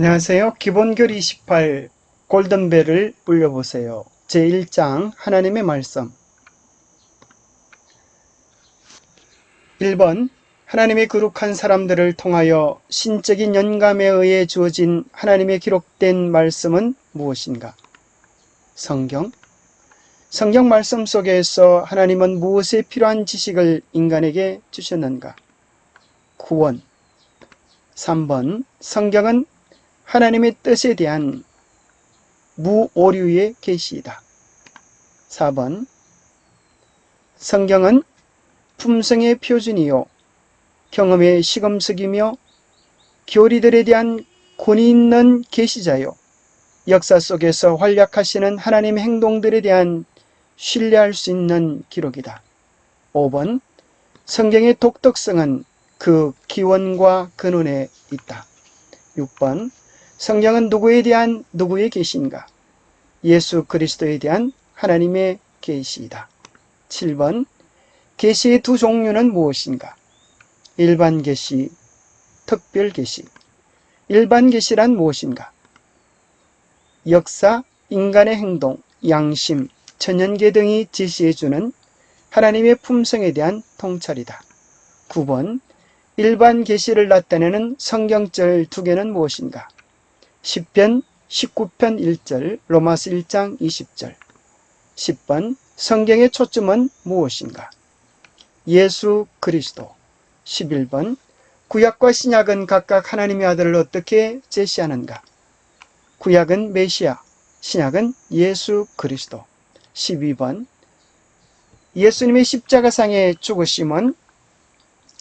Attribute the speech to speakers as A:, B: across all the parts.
A: 안녕하세요. 기본결 28 골든벨을 울려보세요. 제1장 하나님의 말씀 1번 하나님의 거룩한 사람들을 통하여 신적인 영감에 의해 주어진 하나님의 기록된 말씀은 무엇인가? 성경 성경 말씀 속에서 하나님은 무엇에 필요한 지식을 인간에게 주셨는가? 구원 3번 성경은 하나님의 뜻에 대한 무오류의 계시이다. 4번 성경은 품성의 표준이요 경험의 시금석이며 교리들에 대한 권위 있는 계시자요 역사 속에서 활약하시는 하나님의 행동들에 대한 신뢰할 수 있는 기록이다. 5번 성경의 독특성은 그 기원과 근원에 있다. 6번 성경은 누구에 대한 누구의 계시인가? 예수 그리스도에 대한 하나님의 계시이다. 7번 계시의 두 종류는 무엇인가? 일반 계시, 특별 계시. 일반 계시란 무엇인가? 역사, 인간의 행동, 양심, 천연계 등이 제시해주는 하나님의 품성에 대한 통찰이다. 9번 일반 계시를 나타내는 성경절 두 개는 무엇인가? 10편 19편 1절, 로마스 1장 20절. 10번 성경의 초점은 무엇인가? 예수 그리스도. 11번 구약과 신약은 각각 하나님의 아들을 어떻게 제시하는가? 구약은 메시아, 신약은 예수 그리스도. 12번 예수님의 십자가상의 죽으심은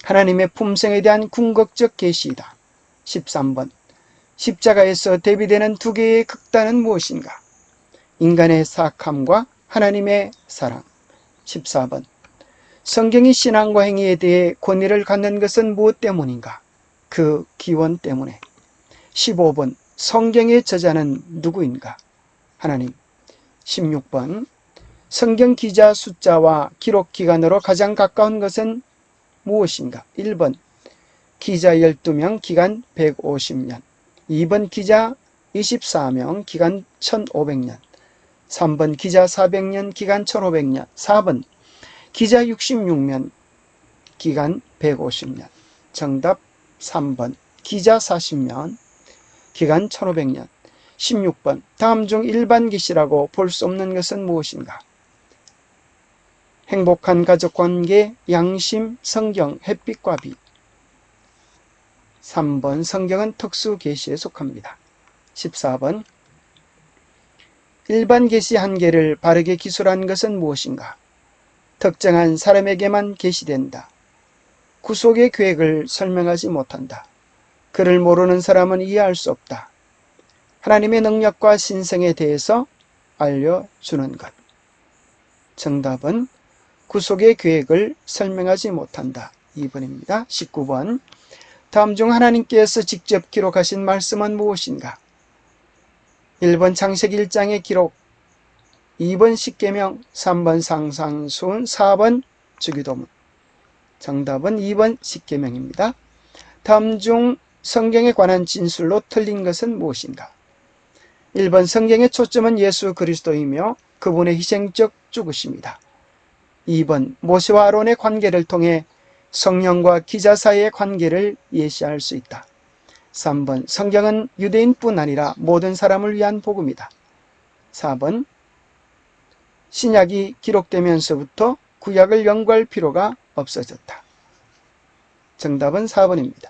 A: 하나님의 품성에 대한 궁극적 계시이다. 13번 십자가에서 대비되는 두 개의 극단은 무엇인가? 인간의 사악함과 하나님의 사랑. 14번. 성경이 신앙과 행위에 대해 권위를 갖는 것은 무엇 때문인가? 그 기원 때문에. 15번. 성경의 저자는 누구인가? 하나님. 16번. 성경 기자 숫자와 기록 기간으로 가장 가까운 것은 무엇인가? 1번. 기자 12명, 기간 150년. 2번 기자 24명, 기간 1500년. 3번 기자 400년, 기간 1500년. 4번 기자 66년, 기간 150년. 정답 3번 기자 40년, 기간 1500년. 16번 다음 중 일반 기시라고 볼 수 없는 것은 무엇인가? 행복한 가족관계, 양심, 성경, 햇빛과 빛. 3번 성경은 특수 계시에 속합니다. 14번 일반 계시 한계를 바르게 기술한 것은 무엇인가? 특정한 사람에게만 계시된다. 구속의 계획을 설명하지 못한다. 그를 모르는 사람은 이해할 수 없다. 하나님의 능력과 신성에 대해서 알려주는 것. 정답은 구속의 계획을 설명하지 못한다. 2번입니다. 19번 다음 중 하나님께서 직접 기록하신 말씀은 무엇인가? 1번 창세기 1장의 기록 2번 십계명 3번 상상수훈 4번 주기도문 정답은 2번 십계명입니다. 다음 중 성경에 관한 진술로 틀린 것은 무엇인가? 1번 성경의 초점은 예수 그리스도이며 그분의 희생적 죽으십니다. 2번 모세와 아론의 관계를 통해 성령과 기자 사이의 관계를 예시할 수 있다. 3번 성경은 유대인뿐 아니라 모든 사람을 위한 복음이다. 4번 신약이 기록되면서부터 구약을 연구할 필요가 없어졌다. 정답은 4번입니다.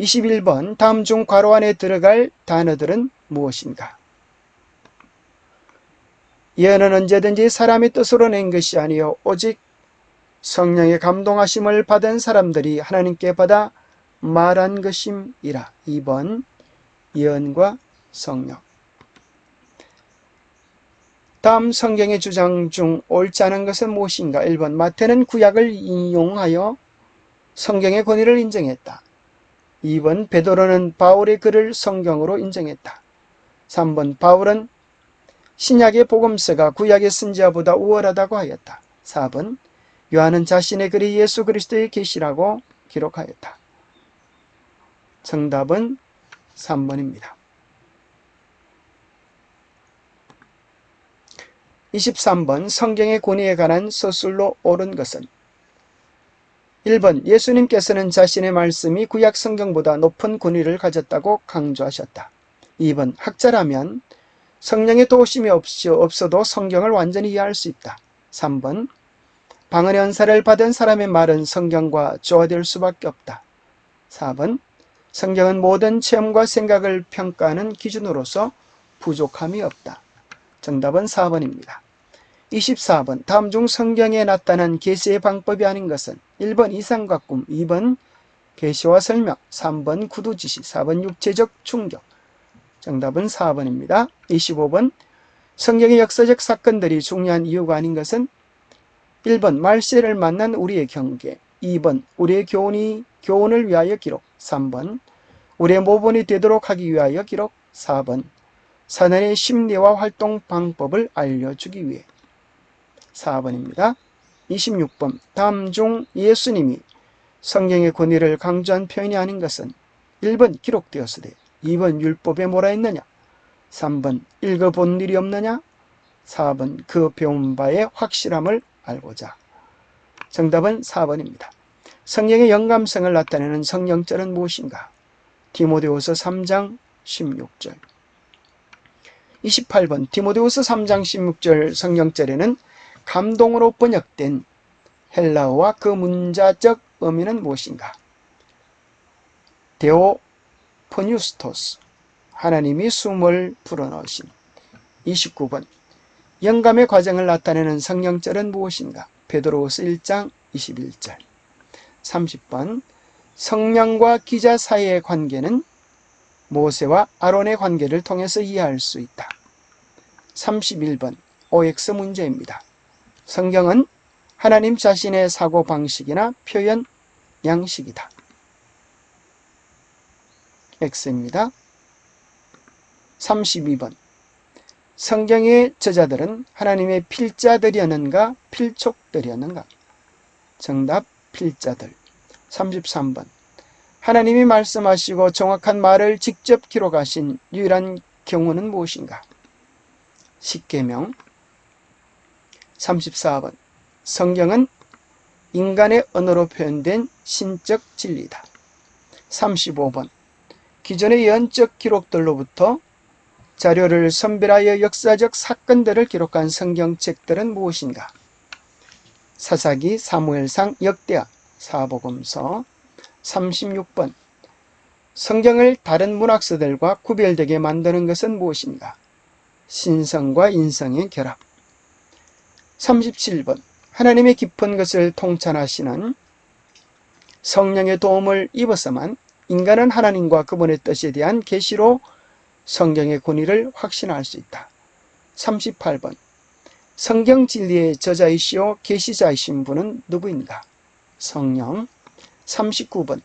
A: 21번 다음 중 괄호 안에 들어갈 단어들은 무엇인가? 예언은 언제든지 사람의 뜻으로 낸 것이 아니요 오직 성령의 감동하심을 받은 사람들이 하나님께 받아 말한 것임이라. 2번 예언과 성령 다음 성경의 주장 중 옳지 않은 것은 무엇인가? 1번 마태는 구약을 인용하여 성경의 권위를 인정했다. 2번 베드로는 바울의 글을 성경으로 인정했다. 3번 바울은 신약의 복음서가 구약의 선지자보다 우월하다고 하였다. 4번 요한은 자신의 글이 예수 그리스도의 계시라고 기록하였다. 정답은 3번입니다. 23번 성경의 권위에 관한 서술로 옳은 것은 1번 예수님께서는 자신의 말씀이 구약 성경보다 높은 권위를 가졌다고 강조하셨다. 2번 학자라면 성령의 도우심이 없이 없어도 성경을 완전히 이해할 수 있다. 3번 방언의 은사를 받은 사람의 말은 성경과 조화될 수밖에 없다. 4번 성경은 모든 체험과 생각을 평가하는 기준으로서 부족함이 없다. 정답은 4번입니다. 24번 다음 중 성경에 나타난 계시의 방법이 아닌 것은 1번 이상과 꿈, 2번 계시와 설명, 3번 구두 지시, 4번 육체적 충격. 정답은 4번입니다. 25번 성경의 역사적 사건들이 중요한 이유가 아닌 것은 1번 말세를 만난 우리의 경계, 2번 우리의 교훈이 교훈을 위하여 기록, 3번 우리의 모본이 되도록 하기 위하여 기록, 4번 사단의 심리와 활동 방법을 알려주기 위해. 4번입니다. 26번 다음 중 예수님이 성경의 권위를 강조한 표현이 아닌 것은 1번 기록되었으되 2번 율법에 뭐라 했느냐? 3번 읽어본 일이 없느냐? 4번 그 배운 바의 확실함을 알고자 정답은 4번입니다. 성경의 영감성을 나타내는 성령절은 무엇인가? 디모데후서 3장 16절 28번 디모데후서 3장 16절 성령절에는 감동으로 번역된 헬라어와 그 문자적 의미는 무엇인가? 데오 포뉴스토스 하나님이 숨을 불어넣으신 29번 영감의 과정을 나타내는 성령절은 무엇인가? 베드로후서 1장 21절 30번 성령과 기자 사이의 관계는 모세와 아론의 관계를 통해서 이해할 수 있다. 31번 OX 문제입니다. 성경은 하나님 자신의 사고 방식이나 표현 양식이다. X입니다. 32번 성경의 저자들은 하나님의 필자들이었는가 필촉들이었는가? 정답 필자들. 33번. 하나님이 말씀하시고 정확한 말을 직접 기록하신 유일한 경우는 무엇인가? 십계명. 34번. 성경은 인간의 언어로 표현된 신적 진리다. 35번. 기존의 연적 기록들로부터 자료를 선별하여 역사적 사건들을 기록한 성경책들은 무엇인가? 사사기, 사무엘상, 역대하, 사복음서 36번 성경을 다른 문학서들과 구별되게 만드는 것은 무엇인가? 신성과 인성의 결합 37번 하나님의 깊은 것을 통찰하시는 성령의 도움을 입어서만 인간은 하나님과 그분의 뜻에 대한 계시로 성경의 권위를 확신할 수 있다. 38번 성경 진리의 저자이시오 계시자이신 분은 누구인가? 성령 39번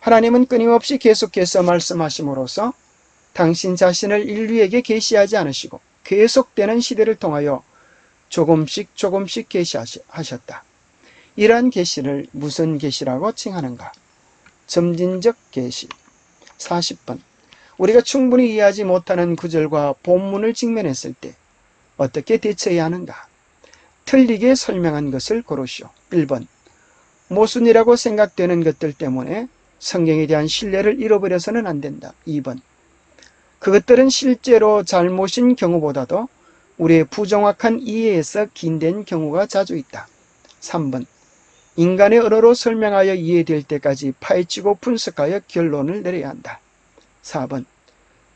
A: 하나님은 끊임없이 계속해서 말씀하심으로써 당신 자신을 인류에게 계시하지 않으시고 계속되는 시대를 통하여 조금씩 조금씩 계시하셨다. 이러한 계시를 무슨 계시라고 칭하는가? 점진적 계시 40번 우리가 충분히 이해하지 못하는 구절과 본문을 직면했을 때 어떻게 대처해야 하는가? 틀리게 설명한 것을 고르시오. 1번 모순이라고 생각되는 것들 때문에 성경에 대한 신뢰를 잃어버려서는 안 된다. 2번 그것들은 실제로 잘못인 경우보다도 우리의 부정확한 이해에서 긴된 경우가 자주 있다. 3번 인간의 언어로 설명하여 이해될 때까지 파헤치고 분석하여 결론을 내려야 한다. 4번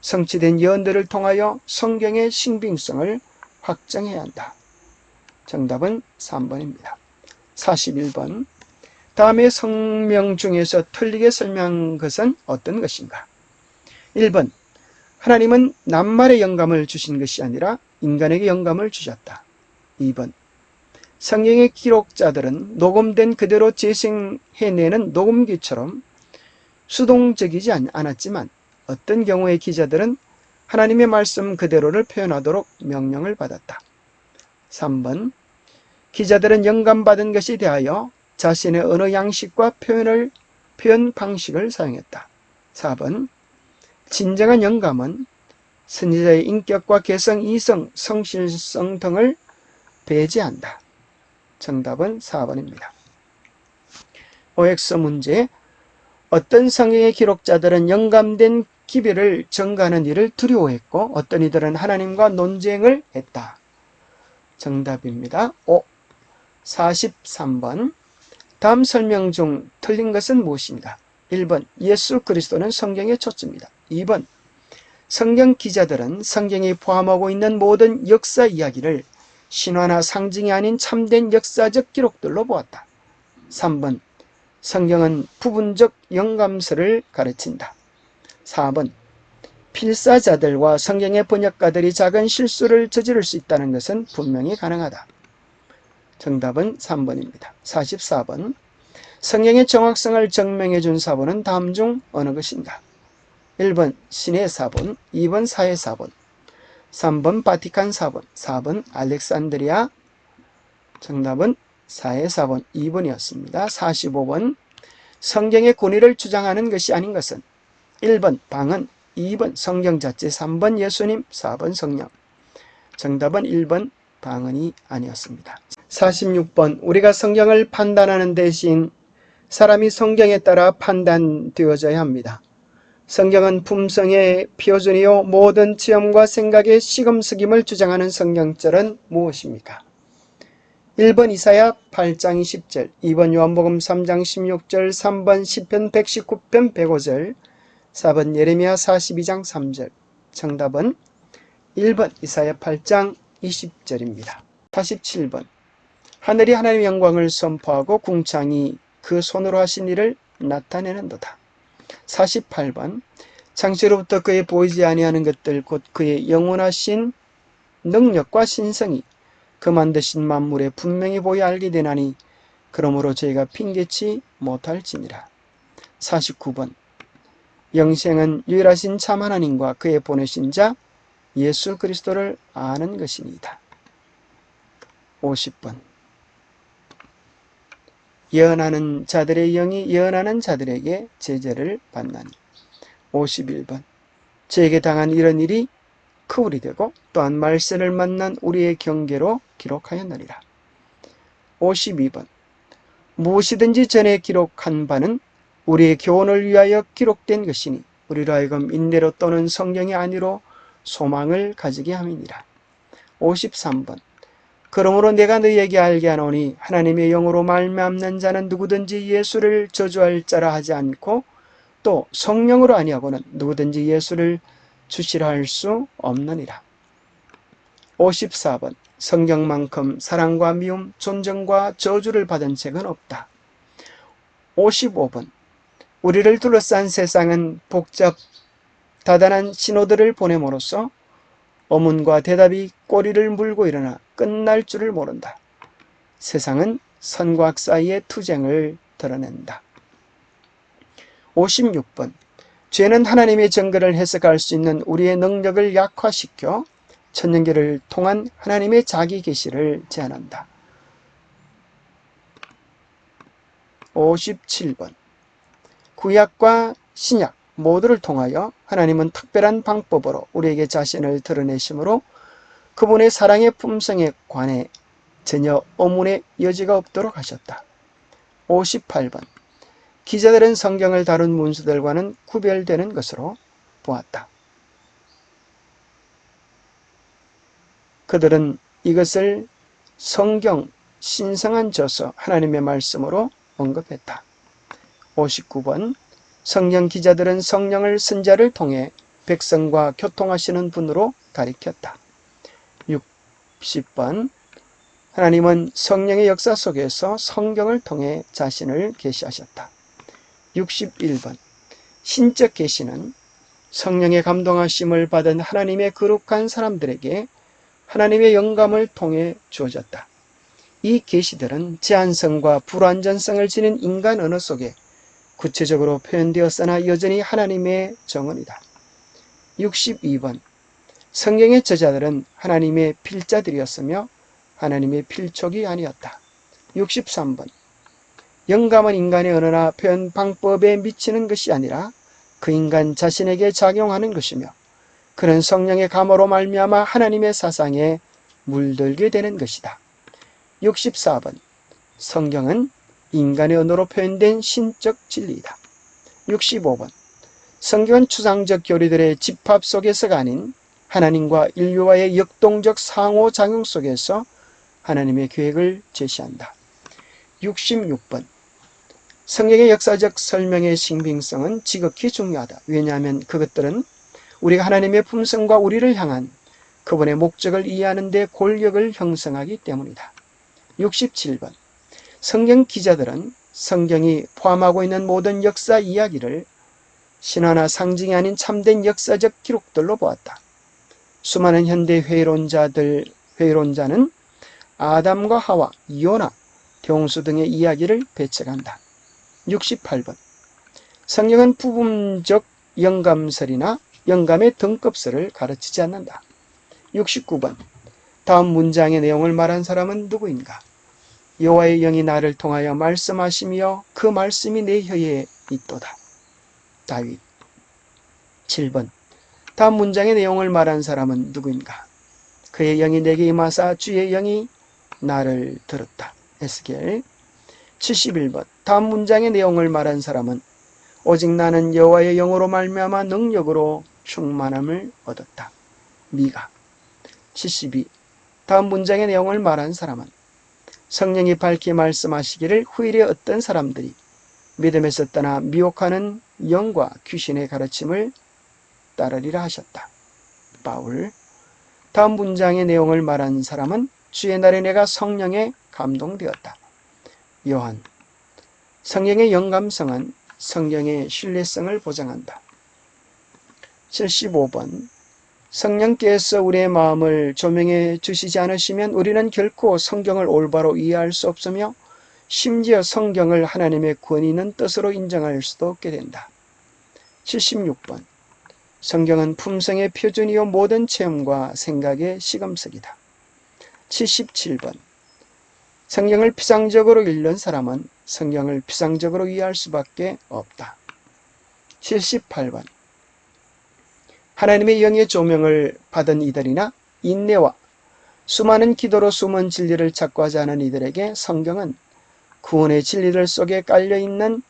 A: 성취된 예언들을 통하여 성경의 신빙성을 확정해야 한다. 정답은 3번입니다. 41번 다음의 성명 중에서 틀리게 설명한 것은 어떤 것인가? 1번 하나님은 낱말의 영감을 주신 것이 아니라 인간에게 영감을 주셨다. 2번 성경의 기록자들은 녹음된 그대로 재생해내는 녹음기처럼 수동적이지 않았지만 어떤 경우의 기자들은 하나님의 말씀 그대로를 표현하도록 명령을 받았다. 3번 기자들은 영감받은 것에 대하여 자신의 언어 양식과 표현을, 표현 방식을 사용했다. 4번 진정한 영감은 선지자의 인격과 개성, 이성, 성실성 등을 배제한다. 정답은 4번입니다. OX 문제 어떤 성경의 기록자들은 영감된 기별을 증가하는 일을 두려워했고 어떤 이들은 하나님과 논쟁을 했다. 정답입니다. 5. 43번 다음 설명 중 틀린 것은 무엇인가? 1번 예수 그리스도는 성경의 초점이다. 2번 성경 기자들은 성경이 포함하고 있는 모든 역사 이야기를 신화나 상징이 아닌 참된 역사적 기록들로 보았다. 3번 성경은 부분적 영감서를 가르친다. 4번 필사자들과 성경의 번역가들이 작은 실수를 저지를 수 있다는 것은 분명히 가능하다. 정답은 3번입니다. 44번 성경의 정확성을 증명해 준 사본은 다음 중 어느 것인가? 1번 신의 사본, 2번 사회 사본, 3번 바티칸 사본, 4번 알렉산드리아 정답은 사회 사본 2번이었습니다. 45번 성경의 권위를 주장하는 것이 아닌 것은 1번 방언, 2번 성경 자체, 3번 예수님, 4번 성령. 정답은 1번 방언이 아니었습니다. 46번 우리가 성경을 판단하는 대신 사람이 성경에 따라 판단되어져야 합니다. 성경은 품성의 표준이요 모든 체험과 생각의 시금석임을 주장하는 성경절은 무엇입니까? 1번 이사야 8장 20절, 2번 요한복음 3장 16절, 3번 시편 119편 105절, 4번 예레미야 42장 3절. 정답은 1번 이사야 8장 20절입니다. 47번 하늘이 하나님의 영광을 선포하고 궁창이 그 손으로 하신 일을 나타내는 도다. 48번 창시로부터 그의 보이지 아니하는 것들 곧 그의 영원하신 능력과 신성이 그 만드신 만물에 분명히 보여 알게 되나니 그러므로 저희가 핑계치 못할지니라. 49번 영생은 유일하신 참 하나님과 그의 보내신 자 예수 그리스도를 아는 것입니다. 50번 예언하는 자들의 영이 예언하는 자들에게 제재를 받나니 51번 저에게 당한 이런 일이 크울이 되고 또한 말세를 만난 우리의 경계로 기록하였느니라. 52번 무엇이든지 전에 기록한 바는 우리의 교훈을 위하여 기록된 것이니 우리로 하여금 인내로 또는 성경이 아니로 소망을 가지게 함이니라. 53번 그러므로 내가 너희에게 알게 하노니 하나님의 영으로 말미암는 자는 누구든지 예수를 저주할 자라 하지 않고 또 성령으로 아니하고는 누구든지 예수를 주시라 할 수 없느니라. 54번 성경만큼 사랑과 미움, 존경과 저주를 받은 책은 없다. 55번 우리를 둘러싼 세상은 복잡 다단한 신호들을 보냄으로써 어문과 대답이 꼬리를 물고 일어나 끝날 줄을 모른다. 세상은 선과 사이의 투쟁을 드러낸다. 56번 죄는 하나님의 정글을 해석할 수 있는 우리의 능력을 약화시켜 천년계를 통한 하나님의 자기 계시를 제한한다. 57번 구약과 신약 모두를 통하여 하나님은 특별한 방법으로 우리에게 자신을 드러내심으로 그분의 사랑의 품성에 관해 전혀 의문의 여지가 없도록 하셨다. 58번 기자들은 성경을 다룬 문수들과는 구별되는 것으로 보았다. 그들은 이것을 성경 신성한 저서 하나님의 말씀으로 언급했다. 59번 성령 기자들은 성령을 선자를 통해 백성과 교통하시는 분으로 가리켰다. 60번 하나님은 성령의 역사 속에서 성경을 통해 자신을 계시하셨다. 61번 신적 계시는 성령의 감동하심을 받은 하나님의 거룩한 사람들에게 하나님의 영감을 통해 주어졌다. 이 계시들은 제한성과 불완전성을 지닌 인간 언어 속에 구체적으로 표현되었으나 여전히 하나님의 정언이다. 62번 성경의 저자들은 하나님의 필자들이었으며 하나님의 필촉이 아니었다. 63번 영감은 인간의 언어나 표현 방법에 미치는 것이 아니라 그 인간 자신에게 작용하는 것이며 그런 성령의 감화로 말미암아 하나님의 사상에 물들게 되는 것이다. 64번 성경은 인간의 언어로 표현된 신적 진리이다. 65번 성경은 추상적 교리들의 집합 속에서가 아닌 하나님과 인류와의 역동적 상호작용 속에서 하나님의 계획을 제시한다. 66번 성경의 역사적 설명의 신빙성은 지극히 중요하다. 왜냐하면 그것들은 우리가 하나님의 품성과 우리를 향한 그분의 목적을 이해하는 데 골격을 형성하기 때문이다. 67번 성경 기자들은 성경이 포함하고 있는 모든 역사 이야기를 신화나 상징이 아닌 참된 역사적 기록들로 보았다. 수많은 현대 회의론자들, 회의론자는 아담과 하와, 이오나, 대홍수 등의 이야기를 배척한다. 68번 성경은 부분적 영감설이나 영감의 등급설을 가르치지 않는다. 69번 다음 문장의 내용을 말한 사람은 누구인가? 여호와의 영이 나를 통하여 말씀하시며 그 말씀이 내 혀에 있도다. 다윗 7번 다음 문장의 내용을 말한 사람은 누구인가? 그의 영이 내게 임하사 주의 영이 나를 들었다. 에스겔 71번 다음 문장의 내용을 말한 사람은 오직 나는 여호와의 영으로 말미암아 능력으로 충만함을 얻었다. 미가 72 다음 문장의 내용을 말한 사람은 성령이 밝히 말씀하시기를 후일에 어떤 사람들이 믿음에서 떠나 미혹하는 영과 귀신의 가르침을 따르리라 하셨다. 바울 다음 문장의 내용을 말한 사람은 주의 날에 내가 성령에 감동되었다. 요한 성경의 영감성은 성경의 신뢰성을 보장한다. 75번 성령께서 우리의 마음을 조명해 주시지 않으시면 우리는 결코 성경을 올바로 이해할 수 없으며 심지어 성경을 하나님의 권위 있는 뜻으로 인정할 수도 없게 된다. 76번 성경은 품성의 표준이요 모든 체험과 생각의 시금석이다. 77번 성경을 피상적으로 읽는 사람은 성경을 피상적으로 이해할 수밖에 없다. 78번 하나님의 영의 조명을 받은 이들이나 인내와 수많은 기도로 숨은 진리를 찾고 하지 않은 이들에게 성경은 구원의 진리들 속에 깔려있는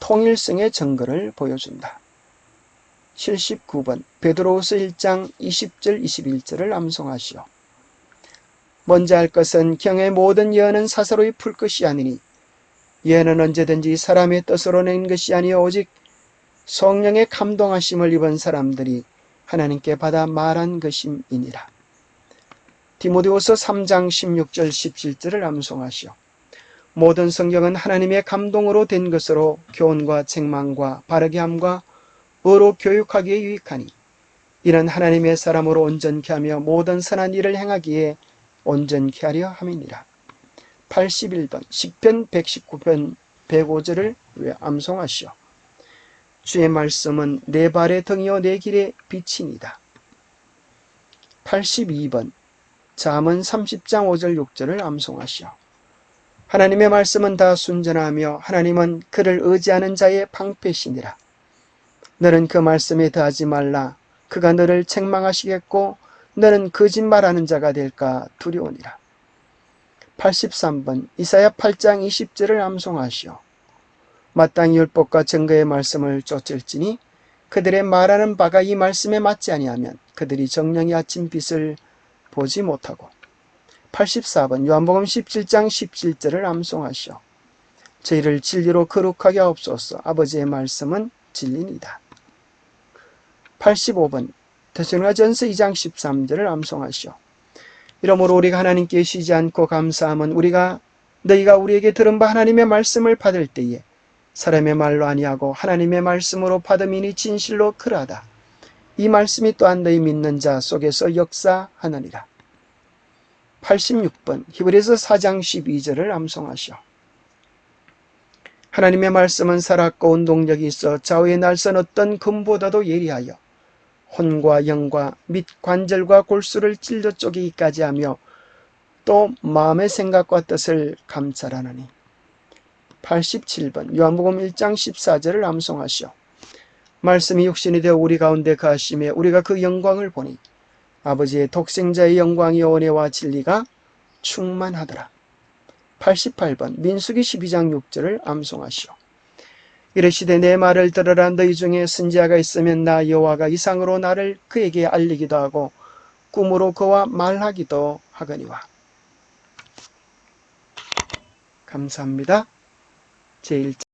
A: 통일성의 증거를 보여준다. 79번 베드로우스 1장 20절 21절을 암송하시오. 먼저 할 것은 경의 모든 예언은 사사로이 풀 것이 아니니 예언은 언제든지 사람의 뜻으로 낸 것이 아니요 오직 성령의 감동하심을 입은 사람들이 하나님께 받아 말한 것임이니라. 디모데후서 3장 16절 17절을 암송하시오. 모든 성경은 하나님의 감동으로 된 것으로 교훈과 책망과 바르게 함과 의로 교육하기에 유익하니 이는 하나님의 사람으로 온전케 하며 모든 선한 일을 행하기에 온전케 하려 함이니라. 81번 시편 119편 105절을 왜 암송하시오. 주의 말씀은 내 발의 등이요 내 길의 빛이니다. 82번 잠언 30장 5절 6절을 암송하시오. 하나님의 말씀은 다 순전하며 하나님은 그를 의지하는 자의 방패시니라. 너는 그 말씀에 더하지 말라. 그가 너를 책망하시겠고 너는 거짓말하는 자가 될까 두려우니라. 83번 이사야 8장 20절을 암송하시오. 마땅히 율법과 증거의 말씀을 쫓을지니 그들의 말하는 바가 이 말씀에 맞지 아니하면 그들이 정령의 아침 빛을 보지 못하고 84번 요한복음 17장 17절을 암송하시오. 저희를 진리로 거룩하게 하옵소서 아버지의 말씀은 진리니다. 85번 대전가전서 2장 13절을 암송하시오. 이러므로 우리가 하나님께 쉬지 않고 감사함은 우리가 너희가 우리에게 들은 바 하나님의 말씀을 받을 때에 사람의 말로 아니하고 하나님의 말씀으로 받음이니 진실로 그러하다. 이 말씀이 또한 너희 믿는 자 속에서 역사하느니라. 86번 히브리서 4장 12절을 암송하시오. 하나님의 말씀은 살았고 운동력이 있어 좌우의 날선 어떤 금보다도 예리하여 혼과 영과 및 관절과 골수를 찔러 쪼개기까지 하며 또 마음의 생각과 뜻을 감찰하느니 87번 요한복음 1장 14절을 암송하시오. 말씀이 육신이 되어 우리 가운데 가심에 우리가 그 영광을 보니 아버지의 독생자의 영광이 은혜와 진리가 충만하더라. 88번 민수기 12장 6절을 암송하시오. 이르시되 내 말을 들으라 너희 중에 선지자가 있으면 나 여호와가 이상으로 나를 그에게 알리기도 하고 꿈으로 그와 말하기도 하거니와. 감사합니다. 제1장